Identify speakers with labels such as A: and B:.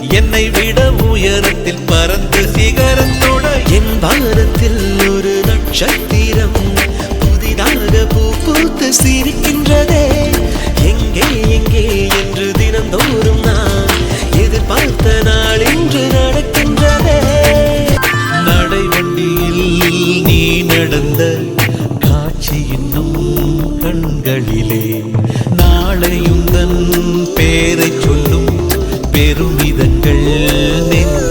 A: என்னை விட உயரத்தில் பறந்து சிகரத்தோட.
B: என் பாரத்தில் ஒரு நட்சத்திரம் புதிதாக பூ பூத்து சிரிக்கின்றதே. எங்கே எங்கே என்று தினந்தோறும் நான் எதிர்பார்த்த நாள் இன்று நடக்கின்றதே.
A: நடைவண்டியில் நீ நடந்த காட்சி இன்னும் கண்களிலே. நாளையும் தன் பேரை சொல்லும் பெருமை കരങ്ങൾ നിന്നു